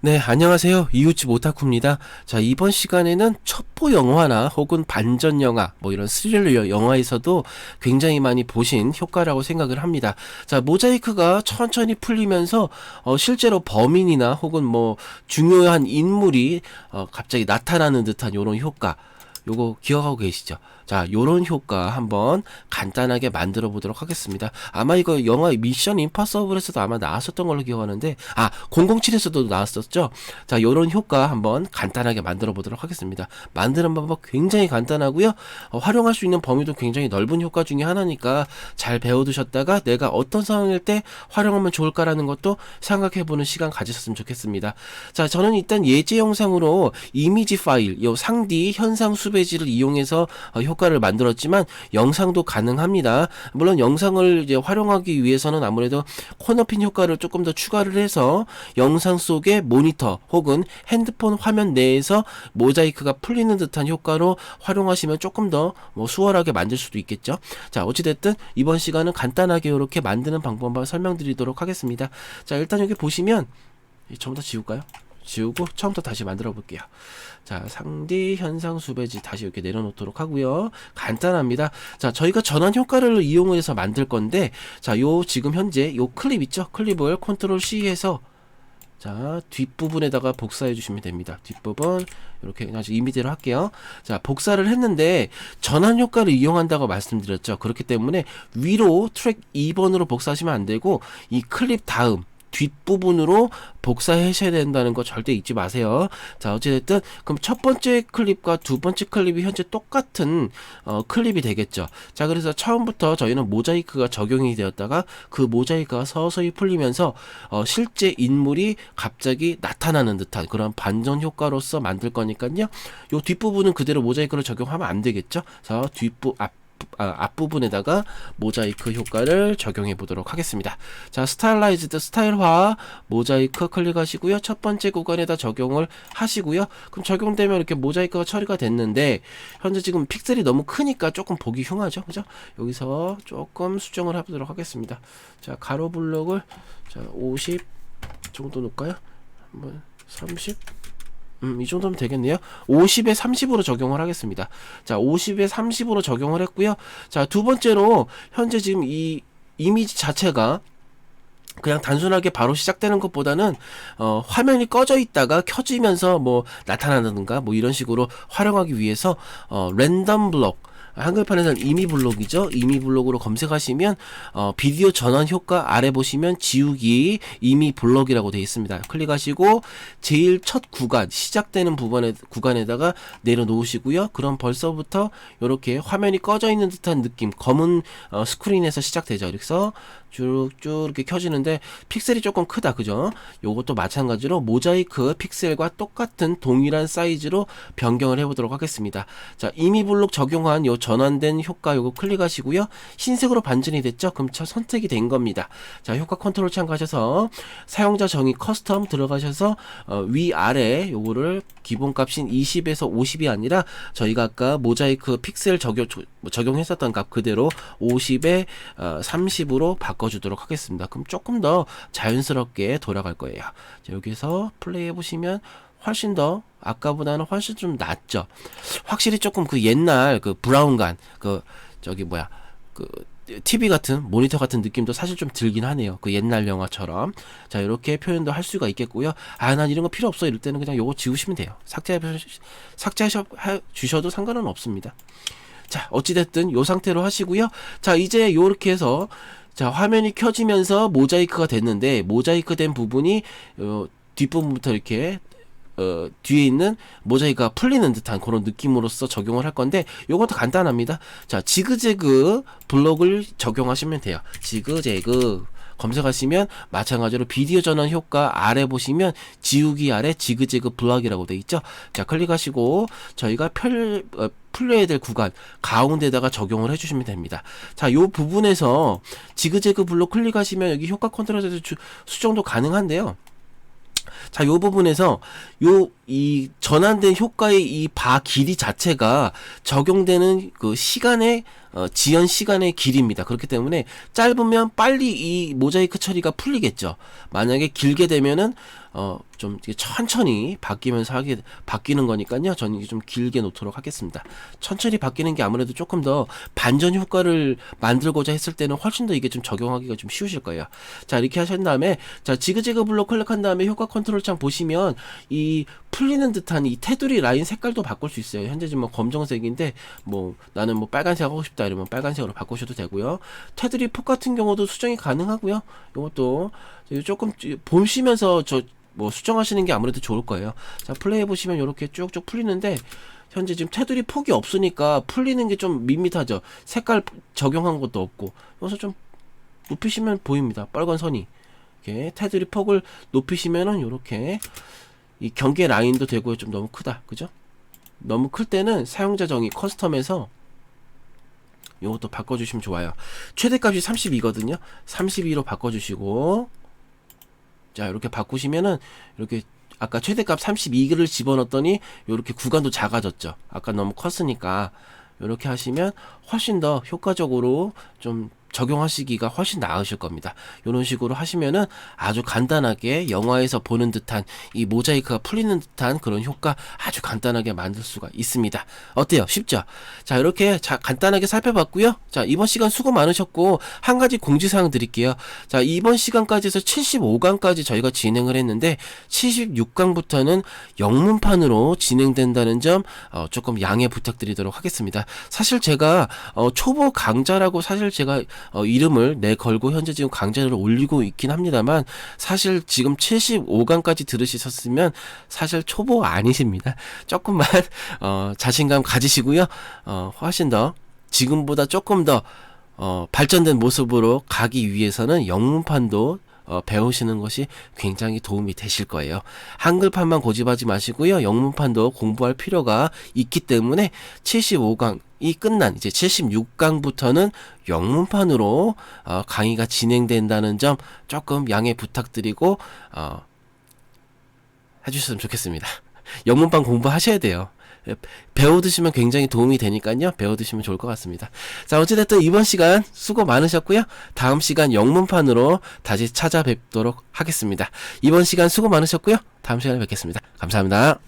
네, 안녕하세요. 이웃집 오타쿠입니다. 자, 이번 시간에는 첩보 영화나 혹은 반전 영화, 뭐 이런 스릴러 영화에서도 굉장히 많이 보신 효과라고 생각을 합니다. 자, 모자이크가 천천히 풀리면서 어, 실제로 범인이나 혹은 뭐 중요한 인물이 어, 갑자기 나타나는 듯한 이런 효과. 요거 기억하고 계시죠? 자, 요런 효과 한번 간단하게 만들어 보도록 하겠습니다. 아마 이거 영화 미션 임파서블에서도 아마 나왔었던 걸로 기억하는데, 아, 007에서도 나왔었죠? 자, 요런 효과 한번 간단하게 만들어 보도록 하겠습니다. 만드는 방법 굉장히 간단하고요. 어, 활용할 수 있는 범위도 굉장히 넓은 효과 중에 하나니까 잘 배워두셨다가 내가 어떤 상황일 때 활용하면 좋을까라는 것도 생각해 보는 시간 가지셨으면 좋겠습니다. 자, 저는 일단 예제 영상으로 이미지 파일, 요 상디 현상 수배 지를 이용해서 어, 효과를 만들었지만 영상도 가능합니다. 물론 영상을 이제 활용하기 위해서는 아무래도 코너핀 효과를 조금 더 추가를 해서 영상 속에 모니터 혹은 핸드폰 화면 내에서 모자이크가 풀리는 듯한 효과로 활용하시면 조금 더 뭐 수월하게 만들 수도 있겠죠. 자, 어찌됐든 이번 시간은 간단하게 이렇게 만드는 방법만 설명드리도록 하겠습니다. 자, 일단 여기 보시면 전부 다 지울까요? 지우고 처음부터 다시 만들어 볼게요. 자, 상디 현상 수배지 다시 이렇게 내려놓도록 하고요. 간단합니다. 자, 저희가 전환 효과를 이용해서 만들 건데, 자, 요 지금 현재 요 클립 있죠? 클립을 컨트롤 C 해서 자, 뒷부분에다가 복사해 주시면 됩니다. 뒷부분 이렇게 그냥 이미지로 할게요. 자, 복사를 했는데 전환 효과를 이용한다고 말씀드렸죠. 그렇기 때문에 위로 트랙 2번으로 복사하시면 안 되고 이 클립 다음 뒷부분으로 복사하셔야 된다는 거 절대 잊지 마세요. 자, 어찌됐든, 그럼 첫 번째 클립과 두 번째 클립이 현재 똑같은, 어, 클립이 되겠죠. 자, 그래서 처음부터 저희는 모자이크가 적용이 되었다가 그 모자이크가 서서히 풀리면서, 어, 실제 인물이 갑자기 나타나는 듯한 그런 반전 효과로서 만들 거니까요. 요 뒷부분은 그대로 모자이크를 적용하면 안 되겠죠. 그래서 뒷부, 앞, 아, 앞부분에다가 모자이크 효과를 적용해 보도록 하겠습니다. 자, 스타일라이즈드 스타일화 모자이크 클릭하시고요. 첫 번째 구간에다 적용을 하시고요. 그럼 적용되면 이렇게 모자이크가 처리가 됐는데 현재 지금 픽셀이 너무 크니까 조금 보기 흉하죠. 그죠? 여기서 조금 수정을 해 보도록 하겠습니다. 자, 가로 블록을 자, 50 정도 놓을까요? 한번 30 음, 이 정도면 되겠네요. 50에 30으로 적용을 하겠습니다. 자, 50에 30으로 적용을 했고요. 자, 두 번째로 현재 지금 이 이미지 자체가 그냥 단순하게 바로 시작되는 것보다는 어, 화면이 꺼져 있다가 켜지면서 뭐 나타나는가 뭐 이런 식으로 활용하기 위해서 어, 랜덤 블록 한글판에서는 이미 블록이죠. 이미 블록으로 검색하시면 어, 비디오 전환 효과 아래 보시면 지우기 이미 블록이라고 되어 있습니다. 클릭하시고 제일 첫 구간 시작되는 부분에 구간에다가 내려놓으시고요. 그럼 벌써부터 이렇게 화면이 꺼져 있는 듯한 느낌 검은 어, 스크린에서 시작되죠. 그래서 쭉쭉 이렇게 켜지는데 픽셀이 조금 크다 그죠? 요것도 마찬가지로 모자이크 픽셀과 똑같은 동일한 사이즈로 변경을 해보도록 하겠습니다. 자 이미 블록 적용한 요 전환된 효과 요거 클릭하시고요. 흰색으로 반전이 됐죠? 그럼 저 선택이 된 겁니다. 자 효과 컨트롤 창 가셔서 사용자 정의 커스텀 들어가셔서 어, 위아래 요거를 기본값인 20에서 50이 아니라 저희가 아까 모자이크 픽셀 적용, 적용했었던 값 그대로 50에 어, 30으로 바꿔 바꿔주도록 하겠습니다. 그럼 조금 더 자연스럽게 돌아갈 거예요. 자, 여기서 플레이 해보시면 훨씬 더 아까보다는 훨씬 좀 낫죠. 확실히 조금 그 옛날 그 브라운관 그 저기 뭐야 그 TV 같은 모니터 같은 느낌도 사실 좀 들긴 하네요. 그 옛날 영화처럼. 자, 이렇게 표현도 할 수가 있겠고요. 아, 난 이런 거 필요 없어. 이럴 때는 그냥 요거 지우시면 돼요. 삭제해 삭제하셔 주셔도 상관은 없습니다. 자, 어찌 됐든 요 상태로 하시고요. 자, 이제 요렇게 해서 자, 화면이 켜지면서 모자이크가 됐는데 모자이크 된 부분이 어, 뒷부분부터 이렇게 어, 뒤에 있는 모자이크가 풀리는 듯한 그런 느낌으로서 적용을 할 건데 요것도 간단합니다. 자, 지그재그 블록을 적용하시면 돼요. 지그재그 검색하시면 마찬가지로 비디오 전환 효과 아래 보시면 지우기 아래 지그재그 블락이라고 돼 있죠. 자 클릭하시고 저희가 펼 어, 풀려야 될 구간 가운데다가 적용을 해주시면 됩니다. 자, 요 부분에서 지그재그 블록 클릭하시면 여기 효과 컨트롤에서 수정도 가능한데요. 자, 요 부분에서 요 이 전환된 효과의 이 바 길이 자체가 적용되는 그 시간의 어, 지연 시간의 길입니다. 그렇기 때문에 짧으면 빨리 이 모자이크 처리가 풀리겠죠. 만약에 길게 되면은 어, 좀 천천히 바뀌면서 하게 바뀌는 거니까요. 저는 이게 좀 길게 놓도록 하겠습니다. 천천히 바뀌는 게 아무래도 조금 더 반전 효과를 만들고자 했을 때는 훨씬 더 이게 좀 적용하기가 좀 쉬우실 거예요. 자, 이렇게 하신 다음에 자, 지그재그 블록 클릭한 다음에 효과 컨트롤 창 보시면 이 풀리는 듯한 이 테두리 라인 색깔도 바꿀 수 있어요. 현재 지금 뭐 검정색인데 뭐 나는 뭐 빨간색 하고 싶다 이러면 빨간색으로 바꾸셔도 되고요. 테두리 폭 같은 경우도 수정이 가능하고요. 이것도 조금 보시면서 저 뭐 수정하시는 게 아무래도 좋을 거예요. 자, 플레이 해 보시면 이렇게 쭉쭉 풀리는데 현재 지금 테두리 폭이 없으니까 풀리는 게 좀 밋밋하죠. 색깔 적용한 것도 없고. 그래서 좀 높이시면 보입니다. 빨간 선이. 이렇게 테두리 폭을 높이시면은 이렇게 이 경계 라인도 되고요. 좀 너무 크다. 그죠? 너무 클 때는 사용자 정의 커스텀에서 이것도 바꿔주시면 좋아요. 최대값이 32거든요. 32로 바꿔주시고 자 이렇게 바꾸시면은 이렇게 아까 최대값 32를 집어넣었더니 이렇게 구간도 작아졌죠. 아까 너무 컸으니까 이렇게 하시면 훨씬 더 효과적으로 좀 적용하시기가 훨씬 나으실 겁니다. 이런 식으로 하시면은 아주 간단하게 영화에서 보는 듯한 이 모자이크가 풀리는 듯한 그런 효과 아주 간단하게 만들 수가 있습니다. 어때요? 쉽죠? 자, 이렇게 자, 간단하게 살펴봤고요. 자, 이번 시간 수고 많으셨고 한 가지 공지사항 드릴게요. 자, 이번 시간까지 해서 75강까지 저희가 진행을 했는데 76강부터는 영문판으로 진행된다는 점 어, 조금 양해 부탁드리도록 하겠습니다. 사실 제가 어, 초보 강좌라고 사실 제가 어, 이름을 내 걸고 현재 지금 강좌를 올리고 있긴 합니다만 사실 지금 75강까지 들으셨으면 사실 초보 아니십니다. 조금만 어, 자신감 가지시고요. 어, 훨씬 더 지금보다 조금 더 어, 발전된 모습으로 가기 위해서는 영문판도 어, 배우시는 것이 굉장히 도움이 되실 거예요. 한글판만 고집하지 마시고요. 영문판도 공부할 필요가 있기 때문에 75강 이 끝난 이제 76강부터는 영문판으로 어, 강의가 진행된다는 점 조금 양해 부탁드리고 어, 해주셨으면 좋겠습니다. 영문판 공부하셔야 돼요. 배워두시면 굉장히 도움이 되니까요. 배워두시면 좋을 것 같습니다. 자, 어찌됐든 이번 시간 수고 많으셨고요. 다음 시간 영문판으로 다시 찾아뵙도록 하겠습니다. 이번 시간 수고 많으셨고요. 다음 시간에 뵙겠습니다. 감사합니다.